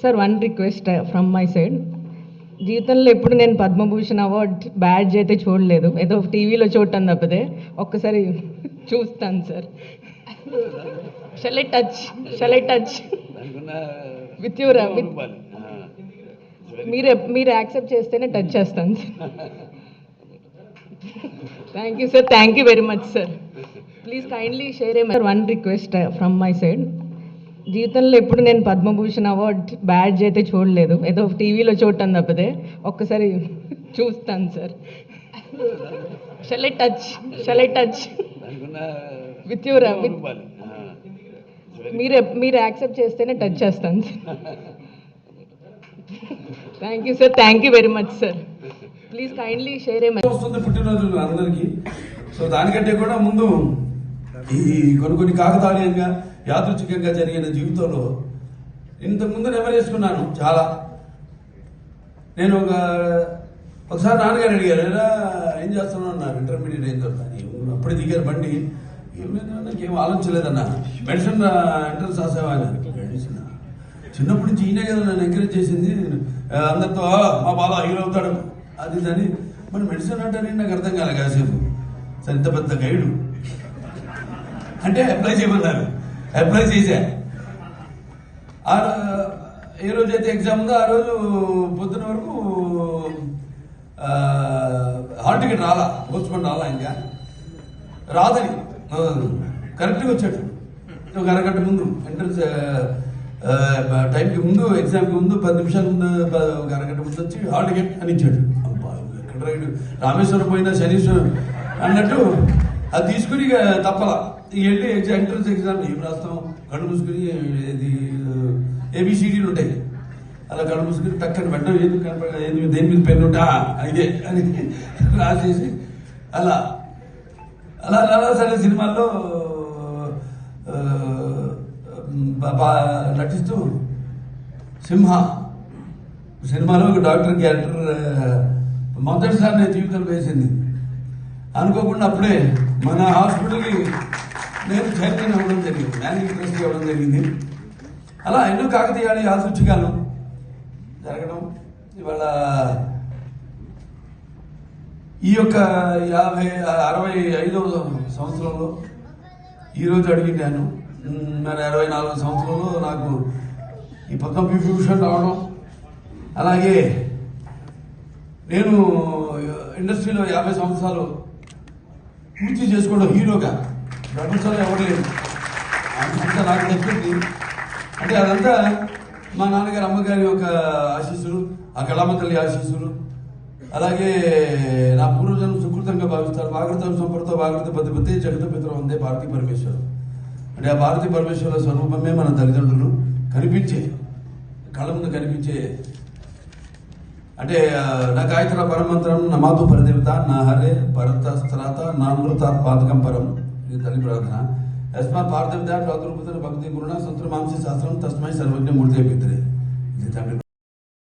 Sir one request from my side జీవితంలో ఎప్పుడు నేను పద్మభూషణ్ అవార్డ్ బ్యాడ్జ్ అయితే చూడలేదు. ఏదో టీవీలో చూడటం తప్పితే ఒక్కసారి చూస్తాను sir shall touch shall touch with. ఆ. మీరు మీరు యాక్సెప్ట్ చేస్తేనే టచ్ చేస్తాను sir thank you sir thank you very much sir please kindly share a one request from my side జీవితంలో ఎప్పుడు నేను పద్మభూషణ్ అవార్డ్ బ్యాడ్జ్ అయితే చూడలేదు. ఏదో టీవీలో చూడటం తప్పితే ఒక్కసారి చూస్తాను sir. Shall touch shall touch with your. మీరు మీరు యాక్సెప్ట్ చేస్తేనే టచ్ చేస్తాను sir. Thank you sir thank you very much sir please kindly share a వస్తుంది పుట్టినరోజులు అందరికీ. సో దానికంటే కూడా ముందు ఈ కొన్ని కొన్ని కాకతాళీయంగా యాదృచ్ఛికంగా జరిగిన జీవితంలో ఇంతకుముందు నెమరేసుకున్నాను చాలా. నేను ఒక ఒకసారి నాన్నగారు అడిగారు ఎలా ఏం చేస్తున్నావు? అన్నారు. ఇంటర్మీడియట్ అయిన తర్వాత. అప్పుడే దిగారు బండి. ఏం లేదు నాకు ఏం ఆలోచించలేదన్న మెడిసిన్ ఎంట్రన్స్ రాసేవాళ్ళు మెడిసిన్? చిన్నప్పటి నుంచి ఈయనే కదా నన్ను ఎంకరేజ్ చేసింది. అందరితో మా బాబా హీరో అవుతాడు. అది దాని అని. మరి మెడిసిన్ అంటే నాకు అర్థం కాలే కాసేపు. సరే ఇంత పెద్ద గైడు. అంటే అప్లై చేయమన్నారు. అప్లై చేశా. ఆ ఏ రోజు అయితే ఎగ్జామ్ ఉందో. ఆ రోజు పొద్దున వరకు ఆ, హాల్ టికెట్ రాలా. పోస్ట్పోన్ రాలా ఇంకా. రాదని. కరెక్ట్గా వచ్చాడు. ఒక అరగంట ముందు. ఎంట్రన్స్ టైంకి ముందు ఎగ్జామ్కి ముందు పది నిమిషాల ముందు ఒక అరగంట ముందు వచ్చి హాల్ టికెట్ అని ఇచ్చాడు ఎక్కడ రామేశ్వరం పోయినా శనీశ్వరం అన్నట్టు అది తీసుకుని ఇక తప్పల. ఇక ఎంట్రన్స్ ఎగ్జామ్ ఏం రాస్తాం? కళ్ళు మూసుకుని ఇది ఏబిసిడీలు ఉంటాయి. అలా కళ్ళు మూసుకుని టక్కని వెంటనే ఎందుకు కనపడ దేని మీద పెన్ను ఉంటా? ఇదే అని రాసేసి అలా. అలా అలా సరే సినిమాల్లో నటిస్తూ సింహ. సినిమాలో ఒక డాక్టర్ క్యారెక్టర్ మొదటిసారి నేను జీవితంలో వేసింది. అనుకోకుండా అప్పుడే మన హాస్పిటల్కి నేను చైర్మన్ అవ్వడం జరిగింది. మేనేజింగ్ ట్రస్టీ అవ్వడం జరిగింది. అలా ఎన్నో కాకతీయాలు యాదృచ్ఛికాలు జరగడం? ఇవాళ ఈ యొక్క యాభై అరవై ఐదవ సంవత్సరంలో ఈరోజు అడిగినాను మరి అరవై నాలుగు సంవత్సరంలో నాకు ఈ పక్క విభూషణ్ రావడం. అలాగే నేను ఇండస్ట్రీలో యాభై సంవత్సరాలు పూర్తి చేసుకోవడం హీరోగా ప్రపంచంలో ఎవరు లేరు. అంతా నాకు దక్కింది అంటే అదంతా మా నాన్నగారు అమ్మగారి యొక్క ఆశీస్సులు ఆ కళామ తల్లి ఆశీస్సులు అలాగే నా పూర్వజన్మ సుకృతంగా భావిస్తారు. భాగవతం సంపర్తో భాగవత పతిపతి జగత పితరం ఉందే భారతీ పరమేశ్వరం. అంటే ఆ భారతీ పరమేశ్వర స్వరూపమే మన తల్లిదండ్రులు కనిపించే కళ్ళ ముందు కనిపించే. అంటే నా గాయత్ర పరమంత్రం నమాతు పరదేవత నా హరే పరతస్త్రాత నా మృత పాతకం పరం करनी प्रार्थना अस्मा पार्थिव दया प्रादुर्भूत भक्ति गुरुणा तस्मय सर्वज्ञ मूर्ति पितरे।